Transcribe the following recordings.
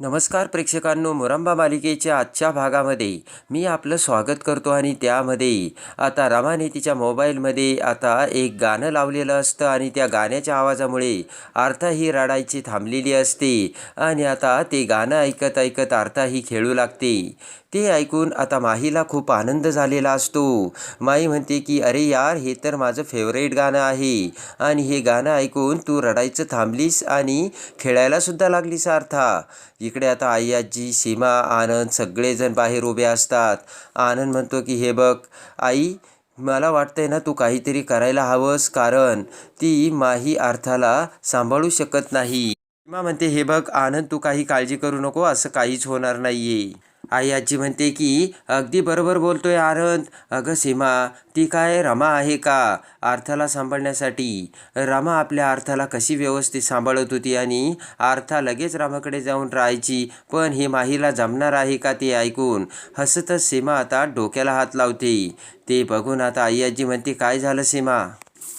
नमस्कार प्रेक्षकांनो मुरंबा मालिकेच्या आजच्या भागामध्ये मी आपलं स्वागत करतो आणि त्यामध्ये आता रमाने तिच्या मोबाईलमध्ये आता एक गाणं लावलेलं असतं आणि त्या गाण्याच्या आवाजामुळे आर्था ही रडायची थांबलेली असते आणि आता ते गाणं ऐकत ऐकत आर्था ही खेळू लागते. ते ऐकून आता माहीला खूप आनंद झालेला असतो. माई म्हणते की अरे यार हे तर माझं फेवरेट गाणं आहे. आणि हे गाणं ऐकून तू रडायचं थांबलीस आणि खेळायलासुद्धा लागलीस अर्था इकडे आता आई आजी सीमा आनंद सगळेजण बाहेर उभे असतात. आनंद म्हणतो की हे बघ आई मला वाटतंय ना तू काहीतरी करायला हवंस कारण ती माही अर्थाला सांभाळू शकत नाही. सीमा म्हणते हे बघ आनंद तू काही काळजी करू नको असं काहीच होणार नाहीये. आई आजी म्हणते की अगदी बरोबर बोलतोय आरंत अगं सीमा ती काय रमा आहे का? अर्थाला सांभाळण्यासाठी. रमा आपल्या अर्थाला कशी व्यवस्थित सांभाळत होती आणि अर्था लगेच रामाकडे जाऊन राहायची पण हे माहीला जमणार आहे का ते ऐकून? हसतच सीमा आता डोक्याला हात लावते. ते बघून आता आई आजी म्हणते काय झालं सीमा?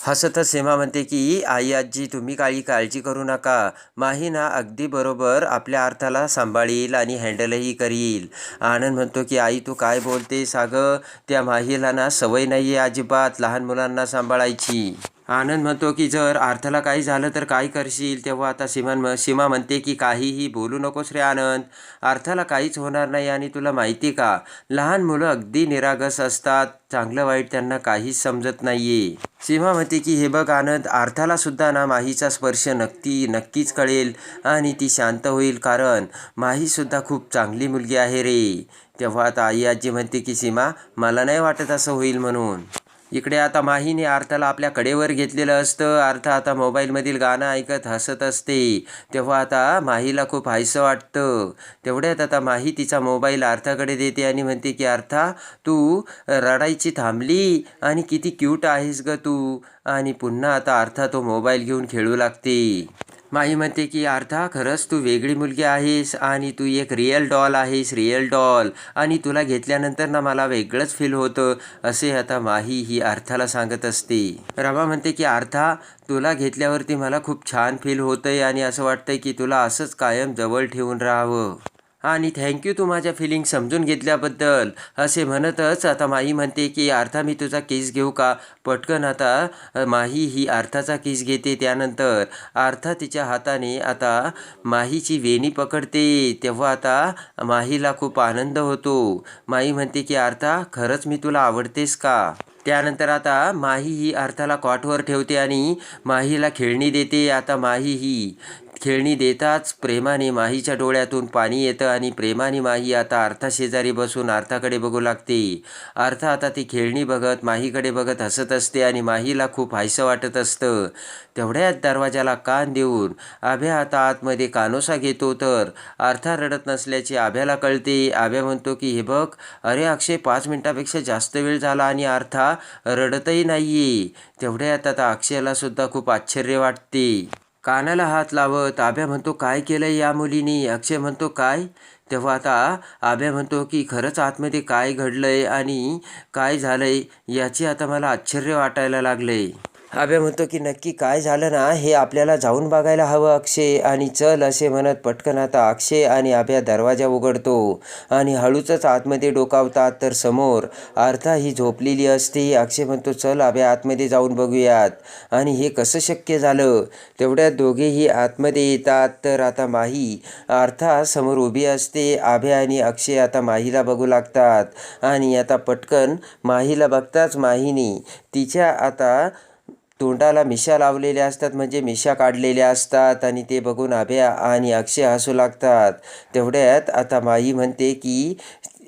हसत सीमा म्हणते की आई आजी तुम्ही काही काळजी करू नका. माही ना अगदी बरोबर आपल्या अर्थाला सांभाळील आणि हँडलही करील. आनंद म्हणतो की आई तू काय बोलते सागं त्या माहीला ना सवय नाही आहे अजिबात लहान मुलांना सांभाळायची. आनंद म्हणतो की जर आर्थला काही झालं तर काय करशील? तेव्हा आता सीमान सीमा म्हणते की काहीही बोलू नकोस रे आनंद. अर्थाला काहीच होणार नाही आणि तुला माहिती का? लहान मुलं अगदी निरागस असतात. चांगलं वाईट त्यांना काहीच समजत नाहीये. सीमा म्हणते की हे बघ आनंद अर्थाला सुद्धा ना माहीचा स्पर्श नक्की नक्कीच कळेल आणि ती शांत होईल कारण माहीसुद्धा खूप चांगली मुलगी आहे रे. तेव्हा आता आई आजी म्हणते की सीमा मला नाही वाटत असं होईल म्हणून. इकडे आता माहीने अर्थाला आपल्या कडेवर घेतलेलं असतं. अर्थ आता मोबाईलमधील गाणं ऐकत हसत असते. तेव्हा आता माहीला खूप हायसं वाटतं. तेवढ्यात आता माही तिचा मोबाईल अर्थाकडे देते आणि म्हणते की अर्था तू रडायची थांबली आणि किती क्यूट आहेस ग तू. आणि पुन्हा आता अर्था तो मोबाईल घेऊन खेळू लागते. माही म्हणते की अर्था खरंच तू वेगळी मुलगी आहेस आणि तू एक रिअल डॉल आहेस रिअल डॉल आणि तुला घेतल्यानंतर ना मला वेगळंच फील होतं असे आता माही ही अर्थाला सांगत असते. रमा म्हणते की अर्था तुला घेतल्यावरती मला खूप छान फील होतंय आणि असं वाटतंय की तुला असंच कायम जवळ ठेवून राहावं. आणि थँक्यू तू माझ्या फिलिंग समजून घेतल्याबद्दल. असे म्हणतच आता माही म्हणते की अर्था मी तुझा केस घेऊ का? पटकन आता माही ही अर्थाचा केस घेते त्यानंतर. अर्था तिच्या हाताने आता माहीची वेणी पकडते. तेव्हा आता माहीला खूप आनंद होतो. माही म्हणते की अर्था खरंच मी तुला आवडतेस का? त्यानंतर आता माही ही अर्थाला कॉटवर ठेवते आणि माहीला खेळणी देते. आता माही ही खेळणी देताच प्रेमाने माहीच्या डोळ्यातून पाणी येतं आणि प्रेमाने माही आता अर्थाशेजारी बसून अर्थाकडे बघू लागते. अर्थ आता ती खेळणी बघत माहीकडे बघत हसत असते आणि माहीला खूप हायसं वाटत असतं. तेवढ्याच दरवाजाला कान देऊन आभ्या आता आतमध्ये कानोसा घेतो तर अर्था रडत नसल्याचे आभ्याला कळते. आभ्या म्हणतो की हे बघ अरे अक्षय पाच मिनिटापेक्षा जास्त वेळ झाला आणि अर्था रडतही नाही तेवढ्यात आता अक्षयला सुद्धा खूप आश्चर्य वाटते. कानाला हात लावत आभ्या म्हणतो काय केलंय या मुलीनी? अक्षय म्हणतो काय? तेव्हा आता आभ्या म्हणतो की खरंच आतमध्ये काय घडलंय आणि काय झालंय याची आता मला आश्चर्य वाटायला लागलंय. अभ्या म्हणतो की नक्की काय झालं ना? हे आपल्याला जाऊन बघायला हवं अक्षय. आणि चल असे म्हणत पटकन आता अक्षय आणि अभ्या दरवाजा उघडतो. आणि हळूचच आतमध्ये डोकावतात तर समोर अर्था ही झोपलेली असते. अक्षय म्हणतो चल अभ्या आतमध्ये जाऊन बघूयात. आणि हे कसं शक्य झालं? तेवढ्यात दोघेही आतमध्ये येतात. तर आता माही अर्था समोर उभी असते. आभ्या आणि अक्षय आता माहीला बघू लागतात. आणि आता पटकन माहीला बघताच माहीने तिच्या आता तोंडाला मिशा लावलेल्या असतात म्हणजे मिशा काढलेल्या असतात आणि ते बघून अभ्या आणि अक्षय हसू लागतात. तेवढ्यात आता माई म्हणते की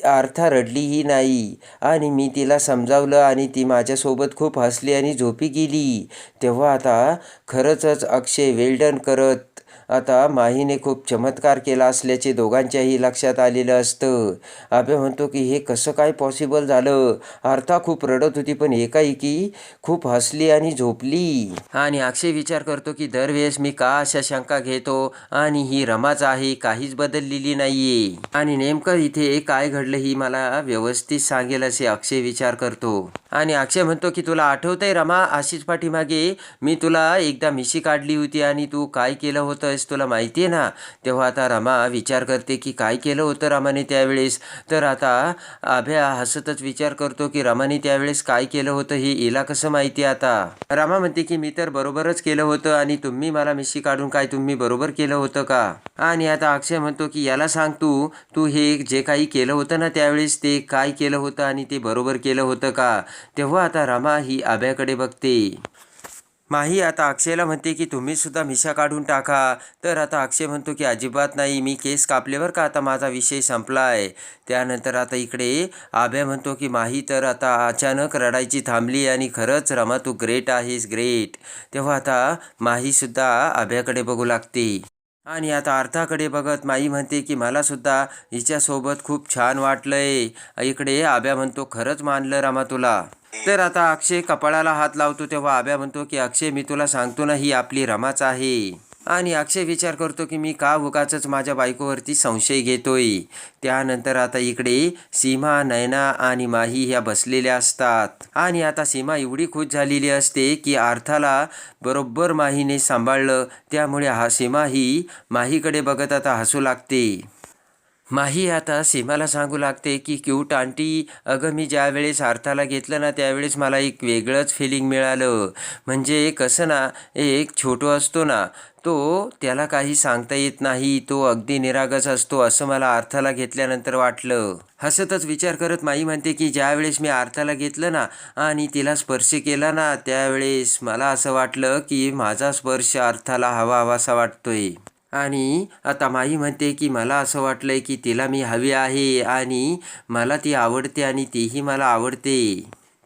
अर्था रडलीही नाही आणि मी तिला समजावलं आणि ती माझ्यासोबत खूप हसली आणि झोपी गेली. तेव्हा आता खरंचच अक्षय वेल्डन करत आता माहीने खूप चमत्कार केला असल्याचे दोघांच्याही लक्षात आलेलं असतं. आबे म्हणतो की हे कसं काय पॉसिबल झालं? अर्था खूप रडत होती पण एकाएकी खूप हसली आणि झोपली. आणि अक्षय विचार करतो की दरवेळेस मी का अशा शंका घेतो? आणि ही रमाच आहे काहीच बदललेली नाहीये. आणि नेमकं इथे काय घडलं ही मला व्यवस्थित सांगेल असे अक्षय विचार करतो. आणि अक्षय म्हणतो की तुला आठवतंय रमा अशीच पाठीमागे मी तुला एकदा मिशी काढली होती आणि तू काय केलं होतं आहेस तुला माहिती आहे ना तेव्हा आता रमा विचार करते की काय केलं होतं रमाने त्यावेळेस. तर आता अभ्या हसतच विचार करतो की रमाने त्यावेळेस काय केलं होतं हे हिला कसं माहिती आता? रमा म्हणते की मी तर बरोबरच केलं होतं आणि तुम्ही मला मिशी काढून काय तुम्ही बरोबर केलं होतं का? आणि आता अक्षय म्हणतो की याला सांग तू तू हे जे काही केलं होतं ना त्यावेळेस ते काय केलं होतं आणि ते बरोबर केलं होतं का? तेव्हा आता रमा ही आभ्याकडे बघते. माही आता अक्षयला म्हणते की तुम्ही सुद्धा मिशा काढून टाका. तर आता अक्षय म्हणतो की अजिबात नाही मी केस कापल्यावर का आता माझा विषय संपला आहे त्यानंतर आता इकडे आभ्या म्हणतो की माही तर आता अचानक रडायची थांबली आणि खरंच रमा तू ग्रेट आहेस ग्रेट तेव्हा आता माहीसुद्धा आभ्याकडे बघू लागते. आणि आता अर्थाकडे बघत माई म्हणते की मला सुद्धा हिच्यासोबत खूप छान वाटलंय. इकडे आभ्या म्हणतो खरंच मानलं रामा तुला तर आता अक्षय कपाळाला हात लावतो तेव्हा आब्या म्हणतो की अक्षय मी तुला सांगतो ना ही आपली रमाच आहे. आणि अक्षय विचार करतो की मी का उगाच माझ्या बायकोवरती संशय घेतोय? त्यानंतर आता इकडे सीमा नयना आणि माही ह्या बसलेल्या असतात. आणि आता सीमा एवढी खुश झालेली असते की अर्थाला बरोबर माहीने सांभाळलं. त्यामुळे हा सीमा ही माहीकडे बघत आता हसू लागते. माही आता सीमाला सांगू लागते की क्यूट आंटी अगं मी ज्यावेळेस अर्थाला घेतलं ना त्यावेळेस मला एक वेगळंच फिलिंग मिळालं. म्हणजे कसं ना एक छोटो असतो ना तो त्याला काही सांगता येत नाही तो अगदी निरागस असतो असं मला अर्थाला घेतल्यानंतर वाटलं. हसतच विचार करत माई म्हणते की ज्यावेळेस मी अर्थाला घेतलं ना आणि तिला स्पर्श केला ना त्यावेळेस मला असं वाटलं की माझा स्पर्श अर्थाला हवा हवासा वाटतोय. आणि आता माई म्हणते की मला असं वाटलं आहे की तिला मी हवी आहे आणि मला ती आवडते आणि तीही मला आवडते.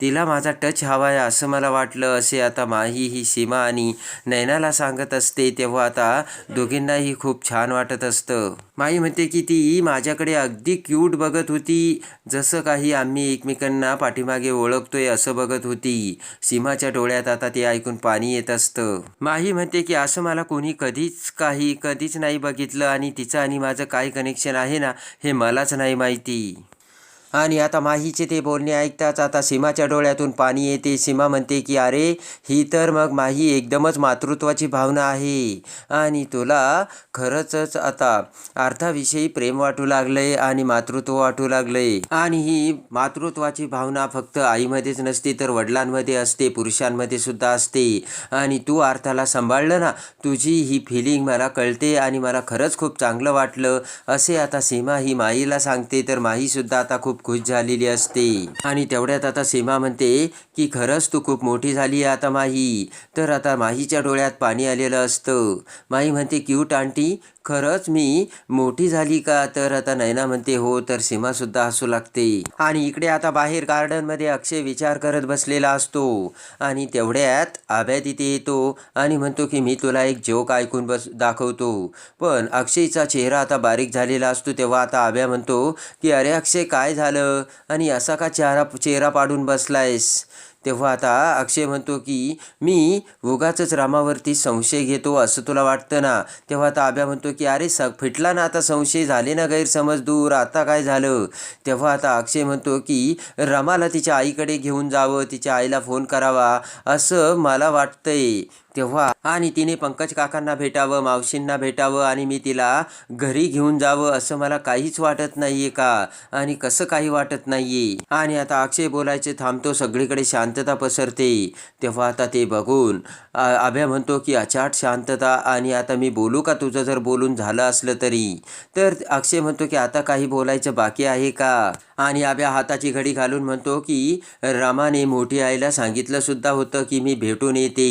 तिला माझा टच हवा आहे असं मला वाटलं. असे आता माही ही सीमा आणि नैनाला सांगत असते. तेव्हा आता दोघींनाही खूप छान वाटत असतं. माही म्हणते की ती माझ्याकडे अगदी क्यूट बघत होती. जसं काही आम्ही एकमेकांना पाठीमागे ओळखतोय असं बघत होती. सीमाच्या डोळ्यात आता ते ऐकून पाणी येत असतं. माही म्हणते की असं मला कोणी कधीच काही कधीच नाही बघितलं आणि तिचं आणि माझं काय कनेक्शन आहे ना हे मलाच नाही माहिती. आणि आता माहीचे ते बोलणे ऐकताच आता सीमाच्या डोळ्यातून पाणी येते. सीमा म्हणते की अरे ही तर मग माही एकदमच मातृत्वाची भावना आहे. आणि तुला खरंच आता अर्थाविषयी प्रेम वाटू लागलंय आणि मातृत्व वाटू लागलंय. आणि ही मातृत्वाची भावना फक्त आईमध्येच नसते तर वडिलांमध्ये असते पुरुषांमध्ये सुद्धा असते. आणि तू अर्थाला सांभाळलं ना तुझी ही फिलिंग मला कळते आणि मला खरंच खूप चांगलं वाटलं. असे आता सीमा ही माईला सांगते तर माहीसुद्धा आता खूप खुश झालेली असते. आणि तेवढ्यात आता सीमा म्हणते की खरंच तू खूप मोठी झाली आता माही. तर आता माहीच्या डोळ्यात पाणी आलेलं असतं. माही म्हणते क्यूट आंटी खरंच मी मोठी झाली का? तर आता नैना म्हणते हो तर सीमासुद्धा हसू लागते. आणि इकडे आता बाहेर गार्डनमध्ये अक्षय विचार करत बसलेला असतो. आणि तेवढ्यात आभ्या तिथे येतो आणि म्हणतो की मी तुला एक जोक ऐकून बस दाखवतो. पण अक्षयचा चेहरा आता बारीक झालेला असतो तेव्हा आता आभ्या म्हणतो की अरे अक्षय काय झालं झालं आणि असा का चेहरा चेहरा पाडून बसलायस? तेव्हा आता अक्षय म्हणतो की मी उगाचच रामावरती संशय घेतो असं तुला वाटतं ना? तेव्हा आता आब्या म्हणतो की अरे स फिटला ना आता संशय झाले ना गैरसमज दूर आता काय झालं? तेव्हा आता अक्षय म्हणतो की रमाला तिच्या आईकडे घेऊन जावं तिच्या आईला फोन करावा असं मला वाटतंय. तेव्हा आणि तिने पंकज काकांना भेटावं मावशींना भेटावं आणि मी तिला घरी घेऊन जावं असं मला काहीच वाटत नाहीये का? आणि कसं काही वाटत नाहीये? आणि आता अक्षय बोलायचे थांबतो सगळीकडे शांतता पसरते. तेव्हा आता ते बघून आभ्या म्हणतो की अचाट शांतता आणि आता मी बोलू का तुझं? जर बोलून झालं असलं तरी. तर अक्षय म्हणतो की आता काही बोलायचं बाकी आहे का? आणि आभ्या हाताची घडी घालून म्हणतो की रामाने मोठी आईला सांगितलं सुद्धा होतं की मी भेटून येते.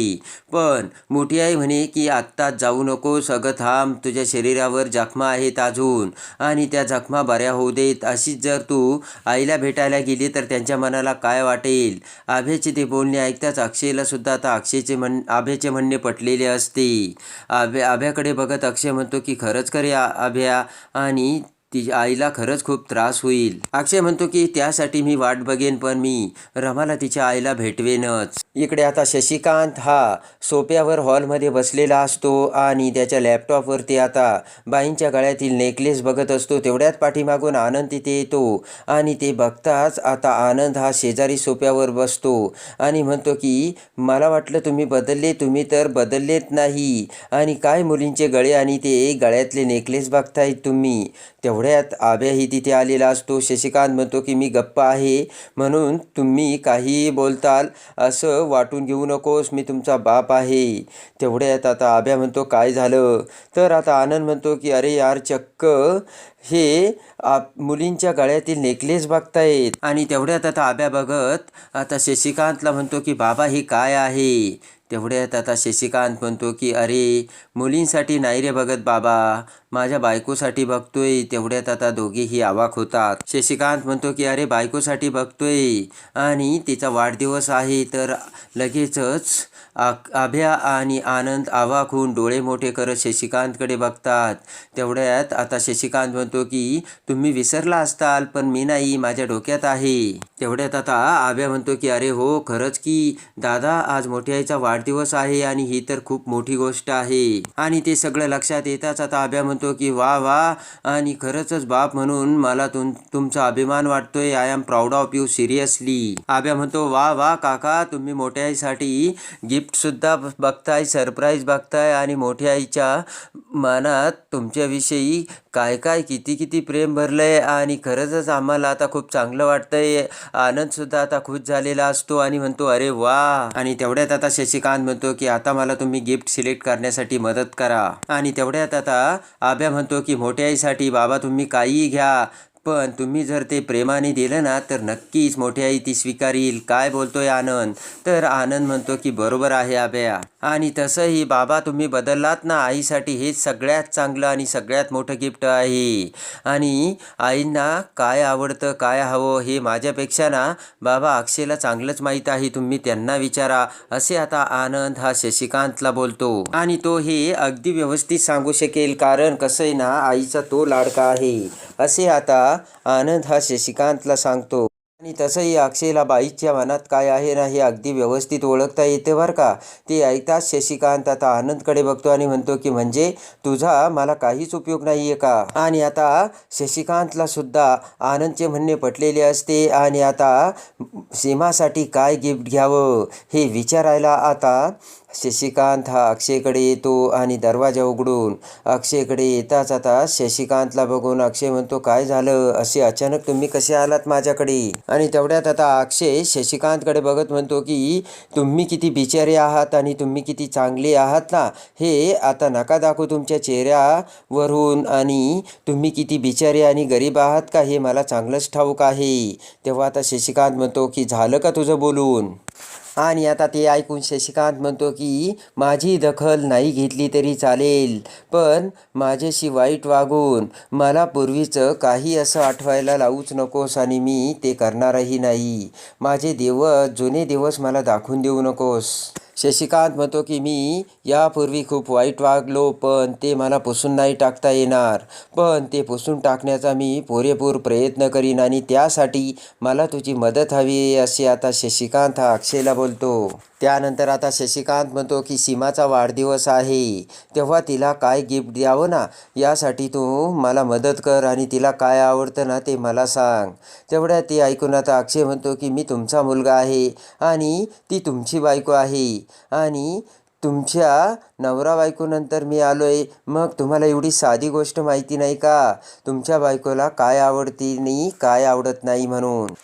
पण मोठी आई म्हणे की आत्ताच जाऊ नको सगळं थांब तुझ्या शरीरावर जखमा आहेत अजून. आणि त्या जखमा बऱ्या होऊ देत. अशीच जर तू आईला भेटायला गेली तर त्यांच्या मनाला काय वाटेल? आभेचे ते बोलणे ऐकताच अक्षयला सुद्धा आता अक्षयचे म्हण आभेचे म्हणणे पटलेले असते. आभ्या आभ्याकडे बघत अक्षय म्हणतो की खरंच करे आभ्या आणि तिच्या आईला खरंच खूप त्रास होईल. अक्षय म्हणतो की त्यासाठी मी वाट बघेन पण मी रमाला तिच्या आईला भेटवेनच. इकडे आता शशिकांत हा सोप्यावर हॉलमध्ये बसलेला असतो आणि त्याच्या लॅपटॉपवरती आता बाईंच्या गळ्यातील नेकलेस बघत असतो. तेवढ्यात पाठीमागून आनंद तिथे येतो आणि ते बघताच आता आनंद हा शेजारी सोप्यावर बसतो आणि म्हणतो की मला वाटलं तुम्ही बदलले तुम्ही तर बदललेत नाही. आणि काय मुलींचे गळे आणि ते गळ्यातले नेकलेस बघतायत तुम्ही? तेवढ्या एवढ्यात आभ्याही तिथे आलेला असतो. शशिकांत म्हणतो की मी गप्प आहे. म्हणून तुम्ही काहीही बोलताल असं वाटून घेऊ नकोस. मी तुमचा बाप आहे. तेवढ्यात आता आभ्या म्हणतो काय झालं? तर आता आनंद म्हणतो की अरे यार चक्क. हे आप मुलींच्या गळ्यातील नेकलेस बघतायत. आणि तेवढ्यात आता आभ्या बघत आता शशिकांतला म्हणतो की बाबा हे काय आहे? तेवढ्यात आता शशिकांत म्हणतो की अरे मुलींसाठी नाही रे बघत बाबा. माझ्या बायकोसाठी बघतोय. तेवढ्यात आता दोघेही आवाक होतात. शशिकांत म्हणतो की अरे बायकोसाठी बघतोय. आणि तिचा वाढदिवस आहे तर लगेचच आ आभ्या आणि आनंद आवाक होऊन डोळे मोठे करत शशिकांतकडे बघतात. तेवढ्यात आता शशिकांत म्हणतो की तुम्ही विसरला असताल पण मी नाही माझ्या डोक्यात आहे. तेवढ्यात आता आभ्या म्हणतो की अरे हो खरंच की. दादा आज मोठ्या आईचा वाढदिवस आहे आणि ही तर खूप मोठी गोष्ट आहे. आणि ते सगळं लक्षात येताच आता आभ्या म्हणतो की वा वा. आणि खरंचच बाप म्हणून मला तुम तुमचा अभिमान वाटतोय. I am proud of you seriously Abhya म्हणतो वा वा काका. तुम्ही मोठ्या आईसाठी गिफ्टसुद्धा बघताय सरप्राईज बघताय. आणि मोठ्या आईच्या मनात तुमच्याविषयी काय काय किती किती प्रेम भरलं आहे आणि खरंचच आम्हाला आता खूप चांगलं वाटतंय. आनंदसुद्धा आता खुश झालेला असतो आणि म्हणतो अरे वा! आणि तेवढ्यात आता शशिकांत म्हणतो की आता मला तुम्ही गिफ्ट सिलेक्ट करण्यासाठी मदत करा. आणि तेवढ्यात आता आभ्या म्हणतो की मोठ्या आईसाठी बाबा तुम्ही काहीही घ्या पण तुम्ही जर ते प्रेमाने दिलं ना तर नक्कीच मोठी आई ती स्वीकारील. काय बोलतोय आनंद? तर आनंद म्हणतो की बरोबर आहे आभ्या. आणि तसंही बाबा तुम्ही बदललात ना आईसाठी. हेच सगळ्यात चांगलं आणि सगळ्यात मोठं गिफ्ट आहे. आणि आईंना काय आवडतं काय हवं हे माझ्यापेक्षा ना बाबा अक्षयला चांगलंच माहीत आहे. तुम्ही त्यांना विचारा. असे आता आनंद हा शशिकांतला बोलतो. आणि तो हे अगदी व्यवस्थित सांगू शकेल कारण कसं आहे ना आईचा तो लाडका आहे. असे आता आनंद हा शशिकांतला सांगतो. आणि तसंही अक्षयला बाईच्या मनात काय आहे ना हे अगदी व्यवस्थित ओळखता येते बरं का. ते ऐकताच शशिकांत आता आनंदकडे बघतो आणि म्हणतो की म्हणजे तुझा मला काहीच उपयोग नाही आहे का? आणि आता शशिकांतला सुद्धा आनंदचे म्हणणे पटलेले असते आणि आता सीमासाठी काय गिफ्ट घ्यावं हे विचारायला आता शशिकांत हा अक्षयकडे येतो आणि दरवाजा उघडून अक्षयकडे येताच आता शशिकांतला बघून अक्षय म्हणतो काय झालं? असे अचानक तुम्ही कसे आलात माझ्याकडे? आणि तेवढ्यात आता अक्षय शशिकांतकडे बघत म्हणतो की तुम्ही किती बिचारे आहात आणि तुम्ही किती चांगले आहात ना? हे आता नका दाखवू तुमच्या चेहऱ्यावरून. आणि तुम्ही किती बिचारे आणि गरीब आहात का? हे मला चांगलंच ठाऊक आहे. तेव्हा आता शशिकांत म्हणतो की झालं का तुझं बोलून? आणि आता ते ऐकून शशिकांत म्हणतो की माझी दखल नाही घेतली तरी चालेल पण माझ्याशी वाईट वागून मला पूर्वीचं काही असं आठवायला लावूच नकोस आणि मी ते करणारही नाही. माझे दिवस जुने दिवस मला दाखवून देऊ नकोस. शशिकांत म्हणतो की मी यापूर्वी खूप वाईट वागलो पण ते मला पुसून नाही टाकता येणार. पण ते पुसून टाकण्याचा मी पुरेपूर प्रयत्न करीन आणि त्यासाठी मला तुझी मदत हवी आहे असे आता शशिकांत हा अक्षयला बोलतो. त्यानंतर आता शशिकांत म्हणतो की सीमाचा वाढदिवस आहे. तेव्हा तिला काय गिफ्ट द्यावं ना? यासाठी तू मला मदत कर आणि तिला काय आवडतं ना ते मला सांग. तेवढ्या ते ऐकून आता अक्षय म्हणतो की मी तुमचा मुलगा आहे आणि ती तुमची बायको आहे आणि तुमच्या नवरा बायकोनंतर मी आलो आहे मग तुम्हाला एवढी साधी गोष्ट माहिती नाही का? तुमच्या बायकोला काय आवडते आणि काय आवडत नाही म्हणून.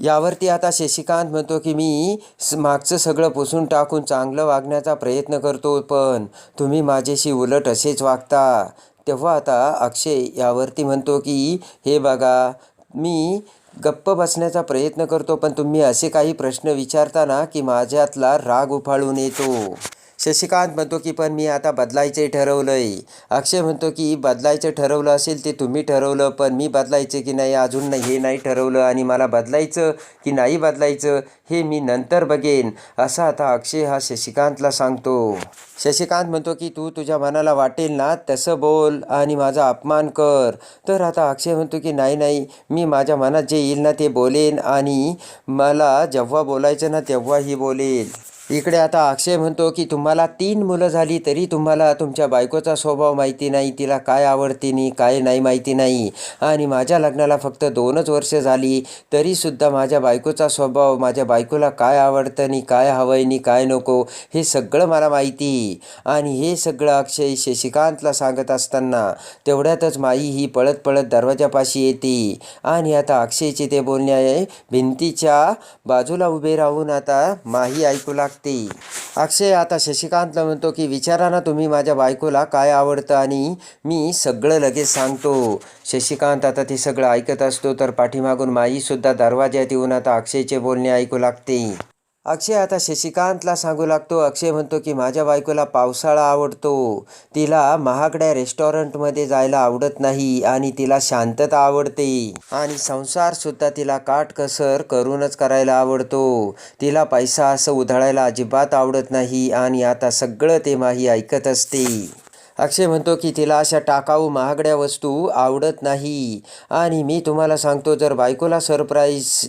यावरती आता शशिकांत म्हणतो की मी स मागचं सगळं पुसून टाकून चांगलं वागण्याचा प्रयत्न करतो पण तुम्ही माझ्याशी उलट असेच वागता. तेव्हा आता अक्षय यावरती म्हणतो की हे बघा मी गप्प बसण्याचा प्रयत्न करतो पण तुम्ही असे काही प्रश्न विचारताना की माझ्यातला राग उफाळून येतो. शशिकांत म्हणतो की पण मी आता बदलायचे आहे अक्षय म्हणतो की बदलायचं ठरवलं असेल ते तुम्ही ठरवलं पण मी बदलायचं की नाही अजून नाही हे नाही ठरवलं आणि मला बदलायचं की नाही बदलायचं हे मी नंतर बघेन. असं आता अक्षय हा शशिकांतला सांगतो. शशिकांत म्हणतो की तू तुझ्या मनाला वाटेल ना तसं बोल आणि माझा अपमान कर. तर आता अक्षय म्हणतो की नाही नाही मी माझ्या मनात जे येईल ना ते बोलेन आणि मला जेव्हा बोलायचं ना तेव्हाही बोलेल इकडे आता अक्षय म्हणतो की तुम्हाला तीन मुलं झाली तरी तुम्हाला तुमच्या बायकोचा स्वभाव माहिती नाही तिला काय आवडते नाही काय नाही माहिती नाही. आणि माझ्या लग्नाला फक्त दोनच वर्ष झाली तरीसुद्धा माझ्या बायकोचा स्वभाव माझ्या बायकोला काय आवडतं नी काय हवं आहे काय नको हे सगळं मला माहिती. आणि हे सगळं अक्षय शशिकांतला सांगत असताना तेवढ्यातच माई ही पळत पळत दरवाजापाशी येते. आणि आता अक्षयचे ते बोलणे आहे भिंतीच्या बाजूला उभे राहून आता माही ऐकू लागते. अक्षय आता शशिकांतला म्हणतो की विचारा ना तुम्ही माझ्या बायकोला काय आवडतं आणि मी सगळं लगेच सांगतो. शशिकांत आता ते सगळं ऐकत असतो तर पाठीमागून माईसुद्धा दरवाज्यात येऊन आता अक्षयचे बोलणे ऐकू लागते. अक्षय आता शशिकांतला सांगू लागतो. अक्षय म्हणतो की माझ्या बायकोला पावसाळा आवडतो. तिला महागड्या रेस्टॉरंटमध्ये जायला आवडत नाही आणि तिला शांतता आवडते. आणि संसारसुद्धा तिला काटकसर करूनच करायला आवडतो. तिला पैसा असं उधळायला अजिबात आवडत नाही आणि आता सगळं ते माही ऐकत असते. अक्षय म्हणतो की तिला अशा टाकाऊ महागड्या वस्तू आवडत नाही. आणि मी तुम्हाला सांगतो जर बायकोला सरप्राईज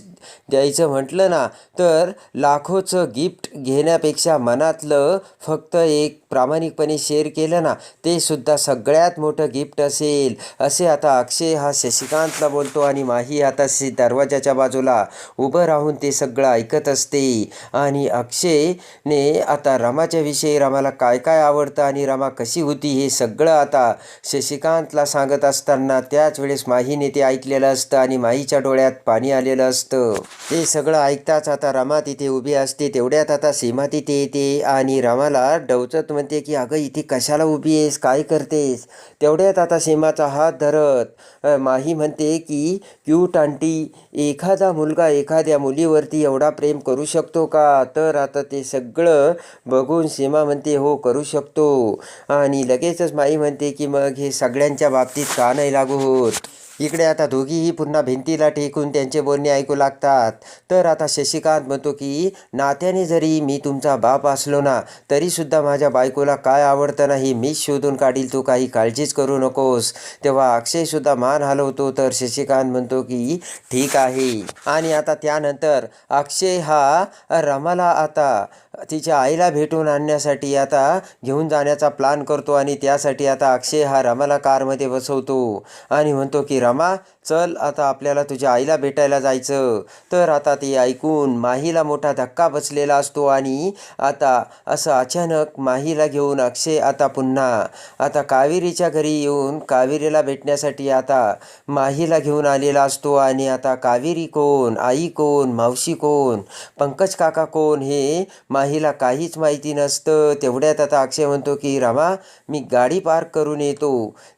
द्यायचं म्हटलं ना तर लाखोचं गिफ्ट घेण्यापेक्षा मनातलं फक्त एक प्रामाणिकपणे शेअर केलं ना ते सुद्धा सगळ्यात मोठं गिफ्ट असेल. असे आता अक्षय हा शशिकांतला बोलतो आणि माही आता दरवाजाच्या बाजूला उभं राहून ते सगळं ऐकत असते. आणि अक्षयने आता रमाच्या विषयी रमाला काय काय आवडतं आणि रमा कशी होती हे सगळं आता शशिकांतला सांगत असताना त्याच वेळेस माहीने ते ऐकलेलं असतं आणि माहीच्या डोळ्यात पाणी आलेलं असतं. ते सगळं ऐकताच आता रमा तिथे उभी असते तेवढ्यात आता सीमा तिथे येते आणि रमाला डवचत म्हणते की अगं इथे कशाला उभी आहेस? काय करतेस? तेवढ्यात आता सीमाचा हात धरत माही म्हणते की क्यूट आंटी एखादा मुलगा एखाद्या मुलीवरती एवढा प्रेम करू शकतो का? तर आता ते सगळं बघून सीमा म्हणते हो करू शकतो. आणि लगेचच माई म्हणते की मग हे सगळ्यांच्या बाबतीत का नाही लागू होत? इकडे आता दोघीही पुन्हा भिंतीला टेकून त्यांचे बोलणे ऐकू लागतात. तर आता शशिकांत म्हणतो की नात्याने जरी मी तुमचा बाप असलो ना तरीसुद्धा माझ्या बायकोला काय आवडतं नाही? मीच शोधून काढील तू काही काळजीच करू नकोस. तेव्हा अक्षयसुद्धा मान हलवतो तर शशिकांत म्हणतो की ठीक आहे. आणि आता त्यानंतर अक्षय हा रमाला आता तिच्या आईला भेटून आणण्यासाठी आता घेऊन जाण्याचा प्लान करतो आणि त्यासाठी आता अक्षय हा रमाला कारमध्ये बसवतो. आणि म्हणतो की रमा למה? चल आता आपल्याला तुझ्या आईला भेटायला जायचं. तर आता ते ऐकून माहीला मोठा धक्का बसलेला असतो आणि आता असं अचानक माहीला घेऊन अक्षय आता पुन्हा आता कावेरीच्या घरी येऊन कावेरीला भेटण्यासाठी आता माहीला घेऊन आलेला असतो आणि आता कावेरी कोण आई कोण मावशी कोण पंकज काका कोण हे माहीला काहीच माहिती नसतं. तेवढ्यात आता अक्षय म्हणतो की रमा मी गाडी पार्क करून येतो.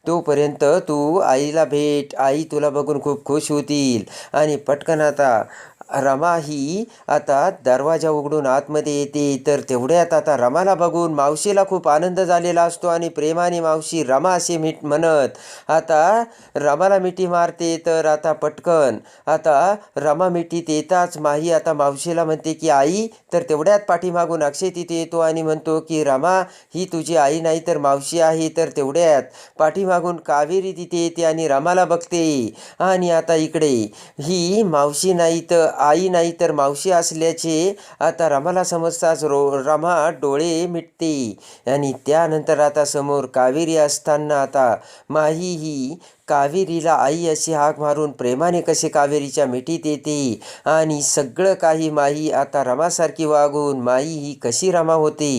तोपर्यंत तू आईला भेट आई तुला बघून खूप खुश होतील. आणि पटकन आता रमा ही आता दरवाजा उघडून आतमध्ये येते. तर तेवढ्यात आता रमाला बघून मावशीला खूप आनंद झालेला असतो आणि प्रेमाने मावशी रमा असे मिठ म्हणत आता रमाला मिठी मारते तर आता पटकन. आता रमा मिठीत येताच माही आता मावशीला म्हणते की आई तर तेवढ्यात पाठीमागून अक्षय तिथे येतो आणि म्हणतो की रमा ही तुझी आई नाही तर मावशी आहे. तर तेवढ्यात पाठीमागून कावेरी तिथे येते आणि रमाला बघते. आणि आता इकडे ही मावशी नाही तर आई नाही तर मावशी असल्याचे आता रमाला समजताच रो रमा डोळे मिटते. आणि त्यानंतर आता समोर कावेरी असताना आता माही ही कावेरीला आई अशी हाक मारून प्रेमाने कसे कावेरीच्या मिठीत येते? आणि सगळं काही माही आता रमासारखी वागून माई ही कशी रमा होते?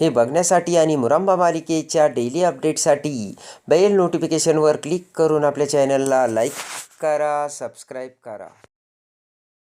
हे बघण्यासाठी आणि मुरांबा मालिकेच्या डेली अपडेटसाठी बेल नोटिफिकेशनवर क्लिक करून आपल्या चॅनलला लाईक करा सबस्क्राईब करा.